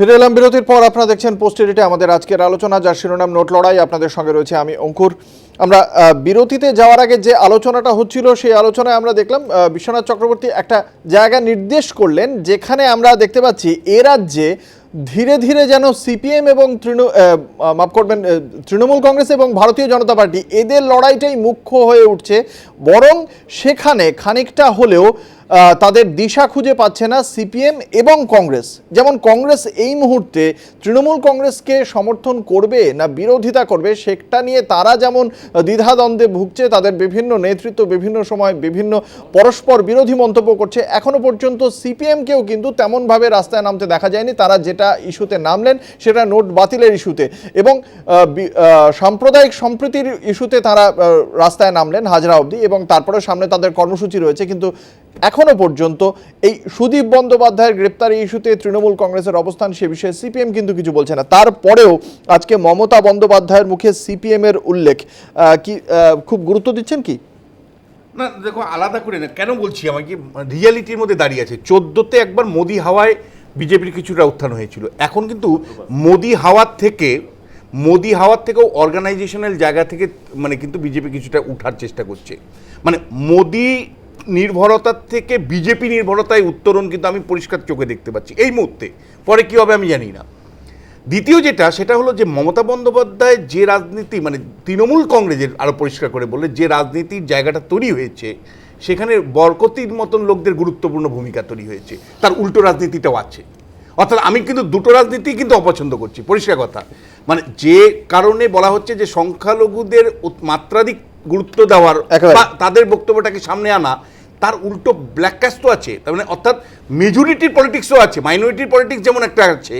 ফিরে এলাম বিরতির পর। আপনারা দেখছেন পোস্টেরিটে আমাদের আজকের আলোচনা, যার শিরোনাম নোট লড়াই। আপনাদের সঙ্গে রয়েছে আমি অঙ্কুর। আমরা বিরতিতে যাওয়ার আগে যে আলোচনাটা হচ্ছিল, সেই আলোচনায় আমরা দেখলাম বিশ্বনাথ চক্রবর্তী একটা জায়গা নির্দেশ করলেন, যেখানে আমরা দেখতে পাচ্ছি এ রাজ্যে ধীরে ধীরে যেন সিপিএম এবং তৃণ মাফ করবেন তৃণমূল কংগ্রেস এবং ভারতীয় জনতা পার্টি, এদের লড়াইটাই মুখ্য হয়ে উঠছে। বরং সেখানে খানিকটা হলেও তাদের দিশা খুঁজে পাচ্ছে না সিপিএম এবং কংগ্রেস। যেমন কংগ্রেস এই মুহূর্তে তৃণমূল কংগ্রেসকে সমর্থন করবে না বিরোধিতা করবে, সেটা নিয়ে তারা যেমন দ্বিধাদ্বন্দ্বে ভুগছে, তাদের বিভিন্ন নেতৃত্ব বিভিন্ন সময় বিভিন্ন পরস্পর বিরোধী মন্তব্য করছে, এখনও পর্যন্ত সিপিএমকেও কিন্তু তেমনভাবে রাস্তায় নামতে দেখা যায়নি। তারা যেটা ইস্যুতে নামলেন সেটা নোট বাতিলের ইস্যুতে এবং সাম্প্রদায়িক সম্প্রীতির ইস্যুতে তারা রাস্তায় নামলেন হাজরা অবধি এবং তারপরে সামনে তাদের কর্মসূচি রয়েছে, কিন্তু এখনও পর্যন্ত এই সুদীপ বন্দ্যোপাধ্যায়ের গ্রেপ্তারি ইস্যুতে তৃণমূল কংগ্রেসের অবস্থান সে বিষয়ে সিপিএম কিন্তু কিছু বলছে না। তারপরেও আজকে মমতা বন্দ্যোপাধ্যায়ের মুখে সিপিএম এর উল্লেখ কি খুব গুরুত্ব দিচ্ছেন কি? না, দেখো, আলাদা করে না। কেন বলছি আমাকে রিয়ালিটির মধ্যে দাঁড়িয়ে আছে। চোদ্দোতে একবার মোদি হাওয়ায় বিজেপির কিছুটা উত্থান হয়েছিল। এখন কিন্তু মোদি হাওয়ার থেকে, মোদি হাওয়ার থেকেও অর্গানাইজেশনাল জায়গা থেকে মানে কিন্তু বিজেপি কিছুটা উঠার চেষ্টা করছে। মানে মোদি নির্ভরতার থেকে বিজেপি নির্ভরতায় উত্তরণ কিন্তু আমি পরিষ্কার চোখে দেখতে পাচ্ছি। এই মুহূর্তে। পরে কী হবে আমি জানি না। দ্বিতীয় যেটা, সেটা হলো যে মমতা বন্দ্যোপাধ্যায় যে রাজনীতি মানে তৃণমূল কংগ্রেসের আরও পরিষ্কার করে বললে, যে রাজনীতির জায়গাটা তৈরি হয়েছে, সেখানে বরকতির মতন লোকদের গুরুত্বপূর্ণ ভূমিকা তৈরি হয়েছে। তার উল্টো রাজনীতিটাও আছে। অর্থাৎ আমি কিন্তু দুটো রাজনীতি কিন্তু অপছন্দ করছি, পরিষ্কার কথা। মানে যে কারণে বলা হচ্ছে যে সংখ্যালঘুদের মাত্রাধিক গুরুত্ব দেওয়ার তাদের বক্তব্যটাকে সামনে আনা তার উল্টো ব্ল্যাক তো আছে। তার মানে অর্থাৎ মেজরিটির পলিটিক্সও আছে মাইনরিটির পলিটিক্স যেমন একটা আছে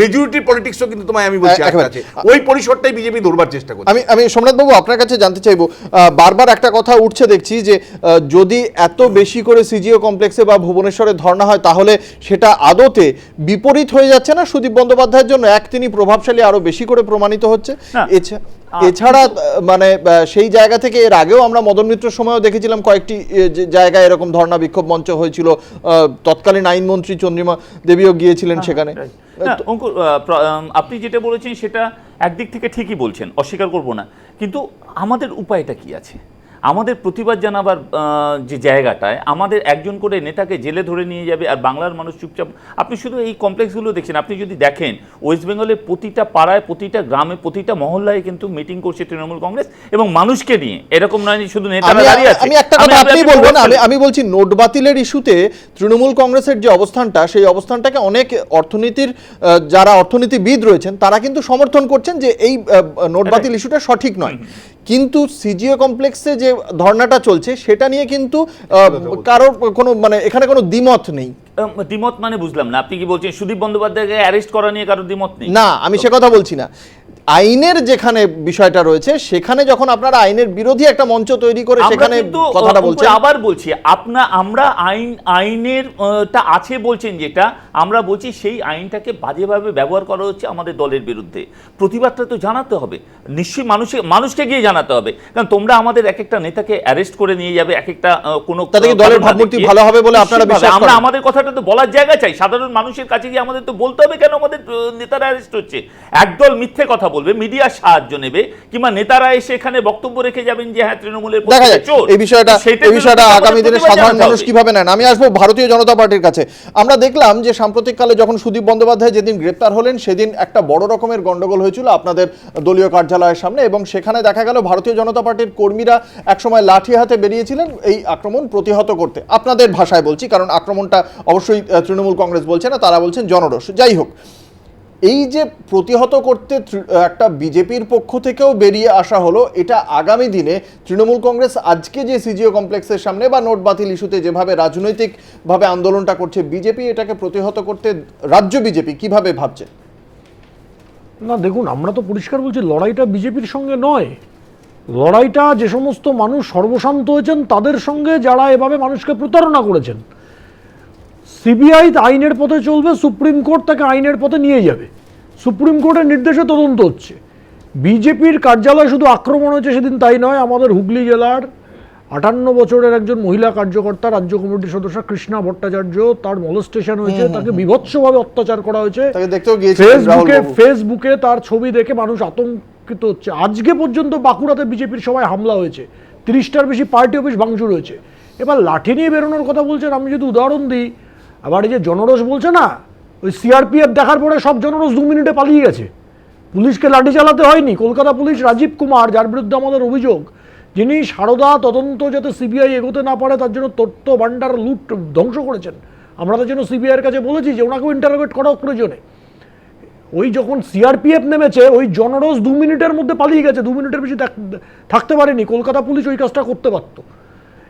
মেজরিটির পলিটিক্সও কিন্তু তোমায় আমি বলছি আছে। ওই পরিসরটাই বিজেপি ধরবার চেষ্টা করছে। আমি আমি সোমনাথবাবু আপনার কাছে জানতে চাইব আহ, বারবার একটা কথা উঠছে দেখছি যে আহ, যদি এত বেশি করে সিজিও কমপ্লেক্সে বা ভুবনেশ্বরে ধর্ণা হয় তাহলে সেটা আদতে বিপরীত হয়ে যাচ্ছে না সুদীপ বন্দ্যোপাধ্যায়ের জন্য? এক তিনি প্রভাবশালী আরও বেশি করে প্রমাণিত হচ্ছে। না। এছা- এছাড়া মানে সেই জায়গা থেকে এর আগেও আমরা মদন মিত্র সময়ও দেখেছিলাম কয়েকটি জায়গায় এরকম ধর্ণা বিক্ষোভ মঞ্চ হয়েছিল আহ, তৎকালীন আইনমন্ত্রী চন্দ্রিমা দেবীও গিয়েছিলেন সেখানে. অঙ্কুর আপনি যেটা বলেছেন সেটা একদিক থেকে ঠিকই বলছেন অস্বীকার করব না। কিন্তু আমাদের উপায়টা কি আছে? আমাদের প্রতিবাদ জানাবার যে জায়গাটায় আমাদের একজন করে নেতাকে জেলে ধরে নিয়ে যাবে আর বাংলার মানুষ চুপচাপ আপনি শুধু এই কমপ্লেক্সগুলো দেখছেন আপনি যদি দেখেন ওয়েস্ট বেঙ্গলের প্রতিটা পাড়ায় প্রতিটা গ্রামে প্রতিটা মহল্লায় কিন্তু মিটিং করছে তৃণমূল কংগ্রেস এবং মানুষকে নিয়ে। এরকম নয় শুধু নেতারা আমি দাঁড়িয়ে আছে। আমি একটা কথা আপনি বলবেন। আমি বলছি নোট বাতিলের ইস্যুতে তৃণমূল কংগ্রেসের যে অবস্থানটা সেই অবস্থানটাকে অনেক অর্থনীতির যারা অর্থনীতিবিদ রয়েছেন তারা কিন্তু সমর্থন করছেন যে এই নোট বাতিল ইস্যুটা সঠিক নয়। কিন্তু সিজিও কমপ্লেক্সে যে ধর্নাটা চলছে সেটা নিয়ে কিন্তু আহ, কারোর কোনো মানে এখানে কোনো দ্বিমত নেই। দ্বিমত মানে বুঝলাম না। আপনি কি বলছেন সুদীপ বন্দ্যোপাধ্যায়কে অ্যারেস্ট করা নিয়ে কারোর দ্বিমত নেই? না আমি সে কথা বলছি না। আইনের যেখানে বিষয়টা রয়েছে সেখানে যখন আপনারা আইনের বিরোধী একটা মঞ্চ তৈরি করে সেখানে কথাটা বলছেন। আবার বলছি আপনা আমরা আইন আইনের টা আছে বলছেন যেটা আমরা বলছি সেই আইনটাকে বাজেভাবে ব্যবহার করা হচ্ছে আমাদের দলের বিরুদ্ধে। প্রতিবাদটা তো জানাতে হবে। নিশ্চয়ই মানুষে মানুষকে গিয়ে জানাতে হবে। কারণ তোমরা আমাদের এক একটা নেতাকে অ্যারেস্ট করে নিয়ে যাবে এক একটা কোনো তাতে দলের ভাবমূর্তি ভালো হবে বলে আপনারা। বিশ্বাস আমরা আমাদের কথাটা তো বলার জায়গা চাই। সাধারণ মানুষের কাছে গিয়ে আমাদের তো বলতে হবে কেন আমাদের নেতারা অ্যারেস্ট হচ্ছে। একদল মিথ্যে কথা বলবে মিডিয়ার সাহায্য নেবে কিংবা নেতারা এসে এখানে বক্তব্য রেখে যাবেন যে হ্যাঁ তৃণমূলের দেখা যাক এই বিষয়টা এই বিষয়টা আগামী দিনে সাধারণ মানুষ কীভাবে নেন আমি আসব ভারতীয় জনতা পার্টির কাছে। আমরা দেখলাম যে সাম্প্রতিককালে যখন সুদীপ বন্দ্যোপাধ্যায় যেদিন গ্রেপ্তার হলেন সেদিন একটা বড় রকমের গন্ডগোল হয়েছিল আপনাদের দলীয় কার্যালয়ের সামনে এবং সেখানে দেখা গেল ভারতীয় জনতা পার্টির কর্মীরা একসময় লাঠি হাতে বেরিয়েছিলেন এই আক্রমণ প্রতিহত করতে। আপনাদের ভাষায় বলছি কারণ আক্রমণটা অবশ্যই তৃণমূল কংগ্রেস বলছে না তারা বলছেন জনরস যাই হোক এই যে প্রতিহত করতে একটা বিজেপির পক্ষ থেকেও বেরিয়ে আসা হলো, এটা আগামী দিনে তৃণমূল কংগ্রেস আজকে যে সিজিও কমপ্লেক্সের সামনে বা নোট বাতিল ইস্যুতে যেভাবে রাজনৈতিকভাবে আন্দোলনটা করছে, বিজেপি এটাকে প্রতিহত করতে রাজ্য বিজেপি কীভাবে ভাবছে? না, দেখুন, আমরা তো পরিষ্কার বলছি, লড়াইটা বিজেপির সঙ্গে নয়। লড়াইটা যে সমস্ত মানুষ সর্বশান্ত হয়েছেন, তাদের সঙ্গে যারা এভাবে মানুষকে প্রতারণা করেছেন সিবিআই আইনের পথে চলবে সুপ্রিম কোর্ট তাকে আইনের পথে নিয়ে যাবে। সুপ্রিম কোর্টের নির্দেশে তদন্ত হচ্ছে। বিজেপির কার্যালয় শুধু আক্রমণ হয়েছে সেদিন তাই নয় আমাদের হুগলি জেলার আটান্ন বছরের একজন মহিলা কার্যকর্তা রাজ্য কমিটির সদস্য কৃষ্ণা ভট্টাচার্য তার মলস্টেশন হয়েছে তাকে বিভৎসভাবে অত্যাচার করা হয়েছে। ফেসবুকে ফেসবুকে তার ছবি দেখে মানুষ আতঙ্কিত হচ্ছে। আজকে পর্যন্ত বাঁকুড়াতে বিজেপির সবাই হামলা হয়েছে। তিরিশটার বেশি পার্টি অফিস ভাঙচুর হয়েছে। এবার লাঠি নিয়ে বেরোনোর কথা বলছেন আমি যদি উদাহরণ দিই আবার এই যে জনরোষ বলছে না, ওই সিআরপিএফ দেখার পরে সব জনরোষ দু মিনিটে পালিয়ে গেছে। পুলিশকে লাঠি চালাতে হয়নি। কলকাতা পুলিশ রাজীব কুমার, যার বিরুদ্ধে আমাদের অভিযোগ, যিনি সারদা তদন্ত যাতে সিবিআই এগোতে না পারে, তার জন্য তথ্য ভাণ্ডার লুট ধ্বংস করেছেন। আমরা তার জন্য সিবিআইয়ের কাছে বলেছি যে ওনাকেও ইন্টারোগেট করা প্রয়োজনে। ওই যখন সিআরপিএফ নেমেছে, ওই জনরোজ দু মিনিটের মধ্যে পালিয়ে গেছে, দু মিনিটের বেশি থাক- থাকতে পারেনি। কলকাতা পুলিশ ওই কাজটা করতে পারত।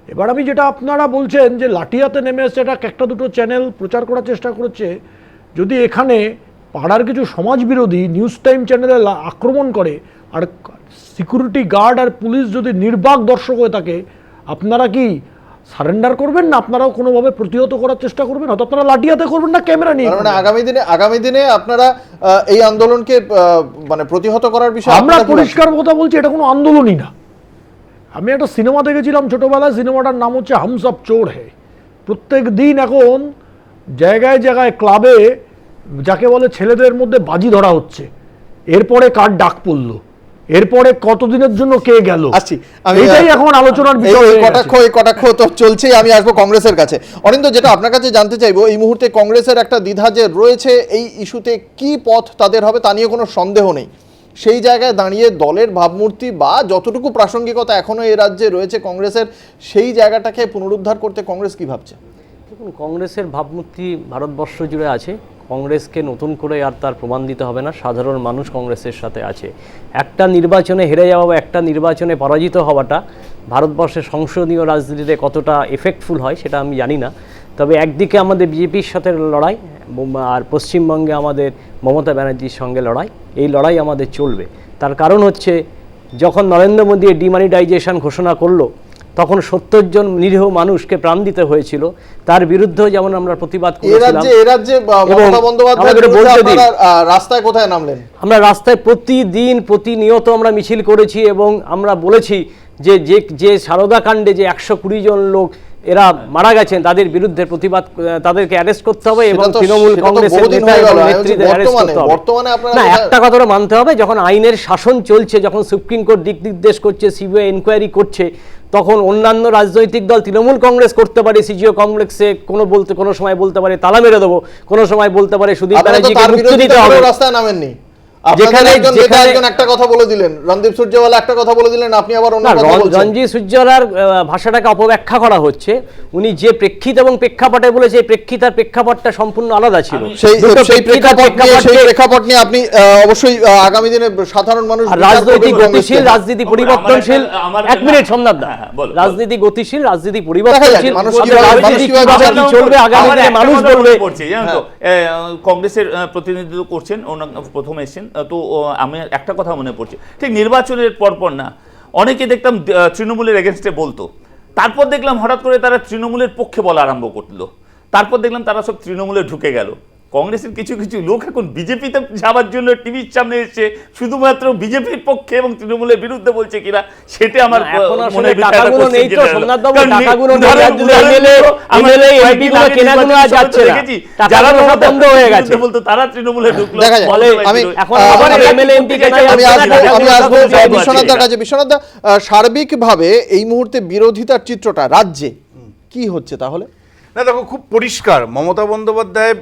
এবার আমি যেটা আপনারা বলছেন যে লাঠিয়াতে নেমে এসছে এটা একটা দুটো চ্যানেল প্রচার করার চেষ্টা করেছে। যদি এখানে পাড়ার কিছু সমাজ বিরোধী নিউজ টাইম চ্যানেলে আক্রমণ করে আর সিকিউরিটি গার্ড আর পুলিশ যদি নির্বাক দর্শক হয়ে থাকে আপনারা কি সারেন্ডার করবেন না আপনারাও কোনোভাবে প্রতিহত করার চেষ্টা করবেন? হয়তো আপনারা লাঠিয়াতে করবেন না ক্যামেরা নিয়ে মানে আগামী দিনে আগামী দিনে আপনারা এই আন্দোলনকে মানে প্রতিহত করার বিষয়ে আমরা পরিষ্কার কথা বলছি এটা কোনো আন্দোলনই না। আমি একটা সিনেমা দেখেছিলাম ছোটবেলায় সিনেমাটার নাম হচ্ছে হামসব চোর হে প্রত্যেক দিন এখন জায়গায় জায়গায় ক্লাবে যাকে বলে ছেলেদের মধ্যে বাজি ধরা হচ্ছে। এরপরে কার ডাক পড়ল? এরপরে কতদিনের জন্য কে গেল? আসছি। এটাই এখন আলোচনার বিষয় এই কটাক্ষ এই কটাক্ষ তো চলছেই আমি আসব কংগ্রেসের কাছে। অনিন্দ যেটা আপনার কাছে জানতে চাইব এই মুহূর্তে কংগ্রেসের একটা দ্বিধা যে রয়েছে এই ইস্যুতে কি পথ তাদের হবে তা নিয়ে কোনো সন্দেহ নেই। সেই জায়গায় দাঁড়িয়ে দলের ভাবমূর্তি বা যতটুকু প্রাসঙ্গিকতা এখনও এই রাজ্যে রয়েছে কংগ্রেসের, সেই জায়গাটাকে পুনরুদ্ধার করতে কংগ্রেস কি ভাবছে? দেখুন, কংগ্রেসের ভাবমূর্তি ভারতবর্ষ জুড়ে আছে। কংগ্রেসকে নতুন করে আর তার প্রমাণ দিতে হবে না। সাধারণ মানুষ কংগ্রেসের সাথে আছে। একটা নির্বাচনে হেরে যাওয়া বা একটা নির্বাচনে পরাজিত হওয়াটা ভারতবর্ষের সংসদীয় রাজনীতিতে কতটা এফেক্টফুল হয় সেটা আমি জানি না। তবে একদিকে আমাদের বিজেপির সাথে লড়াই আর পশ্চিমবঙ্গে আমাদের মমতা ব্যানার্জির সঙ্গে লড়াই। এই লড়াই আমাদের চলবে। তার কারণ হচ্ছে যখন নরেন্দ্র মোদী ডিমানিটাইজেশন ঘোষণা করল তখন সত্তর জন নিরীহ মানুষকে প্রাণ দিতে হয়েছিল। তার বিরুদ্ধেও যেমন আমরা প্রতিবাদ বিরুদ্ধে রাস্তায় কোথায় নামলেন? আমরা রাস্তায় প্রতিদিন প্রতিনিয়ত আমরা মিছিল করেছি এবং আমরা বলেছি যে যে যে সারদা কাণ্ডে যে একশো কুড়ি জন লোক এরা মারা গেছেন তাদের বিরুদ্ধে প্রতিবাদ তাদেরকে অ্যারেস্ট করতে হবে এবং তৃণমূল কংগ্রেসের নেতা এবং নেত্রীদের অ্যারেস্ট করতে হবে। না একটা কথা মানতে হবে যখন আইনের শাসন চলছে যখন সুপ্রিম কোর্ট দিক নির্দেশ করছে সিবিআই ইনকোয়ারি করছে তখন অন্যান্য রাজনৈতিক দল তৃণমূল কংগ্রেস করতে পারে সিজিও কমপ্লেক্সে কোনো বলতে কোনো সময় বলতে পারে তালা মেরে দেবো কোনো সময় বলতে পারে সুদীপ ব্যানার্জিকে মুক্তি দিতে হবে। রাস্তায় নামেননি। যেখানে- যেখানে- একটা কথা বলে দিলেন রণদীপ সূর্যেওয়ালা একটা কথা বলে দিলেন আপনি আবার অন্য কথা বলছেন। রণজিৎ সূর্যলার ভাষাটাকে অপব্যাখ্যা করা হচ্ছে। উনি যে প্রেক্ষিত এবং প্রেক্ষাপটে বলেছে এই প্রেক্ষিত আর প্রেক্ষাপটটা সম্পূর্ণ আলাদা ছিল। সেই সেই প্রেক্ষাপট নিয়ে সেই প্রেক্ষাপট নিয়ে আপনি অবশ্যই আগামী দিনে সাধারণ মানুষ আর রাজনৈতিক গতিশীল রাজনীতি পরিবর্তনশীল এক মিনিট সোমনাথ দা। হ্যাঁ, হ্যাঁ। রাজনীতি গতিশীল রাজনীতি পরিবর্তনশীল মানুষ কিভাবে- রাজনীতি। চলবে আগামী দিনে মানুষ বলবে? এ, কংগ্রেসের প্রতিনিধিত্ব করছেন প্রথম এসেছেন। তো আমি একটা কথা মনে পড়ছে। ঠিক নির্বাচনের পরপর না, অনেকে দেখতাম তৃণমূলের এগেনস্টে বলতো। তারপর দেখলাম হঠাৎ করে তারা তৃণমূলের পক্ষে বলা আরম্ভ করল। তারপর দেখলাম তারা সব তৃণমূলে ঢুকে গেল। কংগ্রেসের কিছু কিছু লোক এখন বিজেপিতে যাওয়ার জন্য টিভির সামনে এসে শুধুমাত্র বিজেপির পক্ষে এবং তৃণমূলের বিরুদ্ধে বলছে কিনা সেটা আমার না, এখন আহ, আসলে মনের ভিতরে একটা টাকাগুলো question নেই তো, জেগে গেল। সোমনাথবাবু, কারণ নি- টাকাগুলো নেই, উদাহরণ- যার জন্য উদাহরণ MLA দিল, আমরা MLA, কয়েকদিন MP গুলো আগে কেনাগুলো আর নির্বাচনের যাচ্ছে সময় না। দেখেছি, টাকাগুলো যারা সব মমতার বন্ধ হয়ে গেছে। বলতো তারা তৃণমূলে ঢুকলো হয়ে সার্বিকভাবে এই মুহূর্তে বিরোধিতার চিত্রটা রাজ্যে কি হচ্ছে তাহলে? না দেখো খুব পরিষ্কার। মমতা বন্দ্যোপাধ্যায়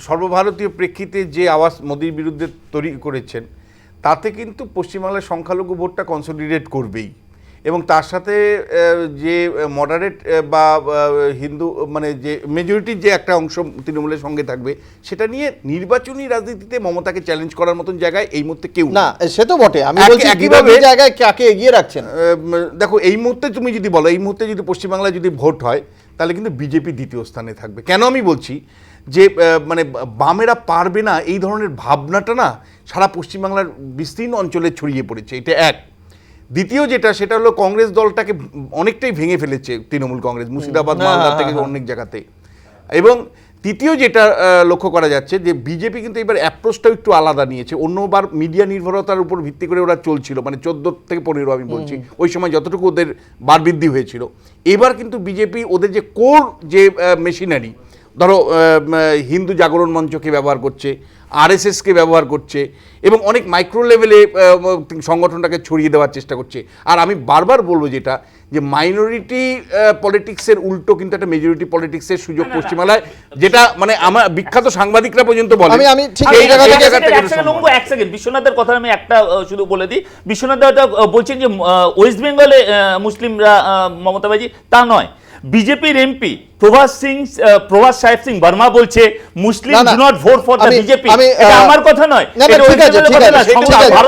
সর্বভারতীয় প্রেক্ষিতে যে আওয়াজ মোদির বিরুদ্ধে তৈরি করেছেন তাতে কিন্তু পশ্চিমবাংলার সংখ্যালঘু ভোটটা কনসলিডেট করবেই। এবং তার সাথে যে মডারেট বা হিন্দু মানে যে মেজরিটির যে একটা অংশ তৃণমূলের সঙ্গে থাকবে সেটা নিয়ে নির্বাচনী রাজনীতিতে মমতাকে চ্যালেঞ্জ করার মতন জায়গায় এই মুহূর্তে কেউ না সে তো বটে। আমি বলছি একইভাবে- জায়গায় কাকে এগিয়ে রাখছেন? দেখো এই মুহূর্তে তুমি যদি বলো এই মুহূর্তে যদি পশ্চিমবাংলায় যদি ভোট হয় তাহলে কিন্তু বিজেপি দ্বিতীয় স্থানে থাকবে। কেন আমি বলছি যে মানে বামেরা পারবে না এই ধরনের ভাবনাটা না সারা পশ্চিমবাংলার বিস্তীর্ণ অঞ্চলে ছড়িয়ে পড়েছে এটা এক। দ্বিতীয় যেটা সেটা হলো কংগ্রেস দলটাকে অনেকটাই ভেঙে ফেলেছে তৃণমূল কংগ্রেস মুর্শিদাবাদ হ্যাঁ, মালদা হ্যাঁ, থেকে হ্যাঁ। অনেক জায়গাতে। এবং তৃতীয় যেটা লক্ষ্য করা যাচ্ছে যে বিজেপি কিন্তু এবার অ্যাপ্রোচটাও একটু আলাদা নিয়েছে। অন্যবার মিডিয়া নির্ভরতার উপর ভিত্তি করে ওরা চলছিল মানে চোদ্দ থেকে পনেরো আমি বলছি। ওই সময় যতটুকু ওদের বার বৃদ্ধি হয়েছিল। এবার কিন্তু বিজেপি ওদের যে কোর যে মেশিনারি ধরো হিন্দু জাগরণ মঞ্চকে ব্যবহার করছে আরএসএসকে ব্যবহার করছে এবং অনেক মাইক্রো লেভেলে সংগঠনটাকে ছড়িয়ে দেওয়ার চেষ্টা করছে। আর আমি বারবার বলব যেটা যে মাইনরিটি পলিটিক্সের উল্টো কিন্তু একটা মেজরিটি পলিটিক্সের সুযোগ পশ্চিমবাংলায় যেটা মানে আমার বিখ্যাত সাংবাদিকরা পর্যন্ত বলে আমি- আমি ঠিক এই জায়গা থেকে- এক সেকেন্ড, বিশ্বনাথের কথা আমি একটা শুধু বলে দিই। বিশ্বনাথ বলছেন যে ওয়েস্ট বেঙ্গলে মুসলিমরা মমতা তা নয়। বিজেপির এমপি প্রভাস সিং প্রভাস সাহেব সিং বর্মা বলছে Muslim do not vote for the BJP এটা আমার কথা নয়। না, না, ঠিক আছে, ঠিক আছে,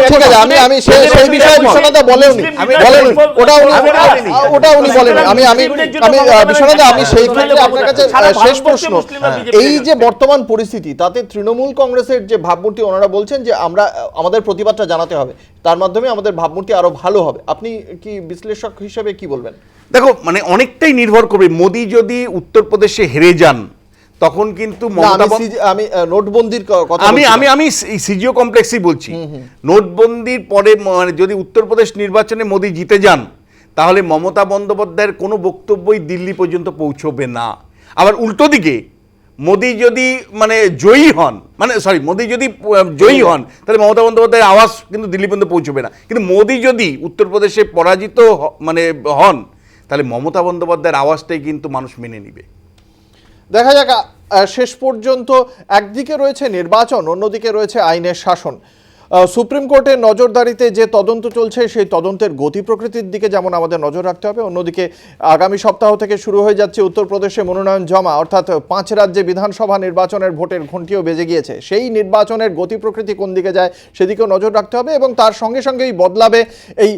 ঠিক আছে, আমি- আমি সেই- বিষয়ে বিশ্বনাথ বলেননি। বলেননি। ওটা উনি- ওটা উনি বলেন আমি আমি আমি বিশ্বনাথ আমি সেই ক্ষেত্রে আপনার কাছে শেষ প্রশ্ন। এই যে বর্তমান পরিস্থিতি তাতে তৃণমূল কংগ্রেসের যে ভাবমূর্তি ওনারা বলছেন যে আমরা আমাদের প্রতিবাদটা জানাতে হবে তার মাধ্যমে আমাদের ভাবমূর্তি আরও ভালো হবে। আপনি কি বিশ্লেষক হিসেবে কি বলবেন? দেখো মানে অনেকটাই নির্ভর করবে। মোদি যদি উত্তরপ্রদেশে হেরে যান তখন কিন্তু আমি আমি নোটবন্দির কথা আমি আমি আমি সিজিও কমপ্লেক্সই বলছি। নোটবন্দির পরে মানে যদি উত্তরপ্রদেশ নির্বাচনে মোদি জিতে যান তাহলে মমতা বন্দ্যোপাধ্যায়ের কোনো বক্তব্যই দিল্লি পর্যন্ত পৌঁছবে না। আবার উল্টো দিকে মোদি যদি মানে জয়ী হন মানে সরি মোদি যদি জয়ী হন তাহলে মমতা বন্দ্যোপাধ্যায়ের আওয়াজ কিন্তু দিল্লি পর্যন্ত পৌঁছবে না। কিন্তু মোদি যদি উত্তরপ্রদেশে পরাজিত মানে হন তাহলে মমতা বন্দ্যোপাধ্যায়ের আওয়াজটাই কিন্তু মানুষ মেনে নিবে। দেখা যাক শেষ পর্যন্ত একদিকে রয়েছে নির্বাচন, অন্যদিকে রয়েছে আইনের শাসন। সুপ্রিম কোর্টের নজরদারিতে যে তদন্ত চলছে, সেই তদন্তের গতি প্রকৃতির দিকে যেমন আমাদের নজর রাখতে হবে, অন্যদিকে আগামী সপ্তাহ থেকে শুরু হয়ে যাচ্ছে উত্তরপ্রদেশে মনোনয়ন জমা। অর্থাৎ পাঁচ রাজ্যে বিধানসভা নির্বাচনের ভোটের ঘণ্টিও বেজে গিয়েছে। সেই নির্বাচনের গতি প্রকৃতি কোন দিকে যায়, সেদিকেও নজর রাখতে হবে এবং তার সঙ্গে সঙ্গেই বদলাবে এই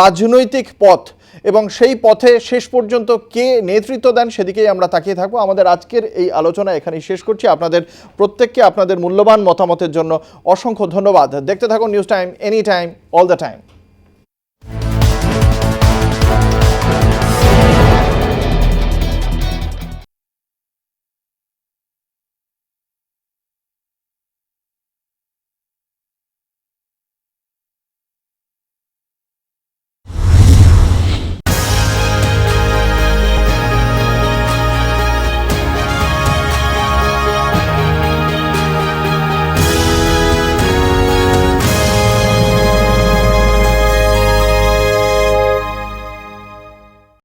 রাজনৈতিক পথ। এবং সেই পথে শেষ পর্যন্ত কে নেতৃত্ব দেন, সেদিকেই আমরা তাকিয়ে থাকব। আমাদের আজকের এই আলোচনা এখানেই শেষ করছি। আপনাদের প্রত্যেককে আপনাদের মূল্যবান মতামতের জন্য অসংখ্য ধন্যবাদ। দেখতে থাকুন news time any time all the time.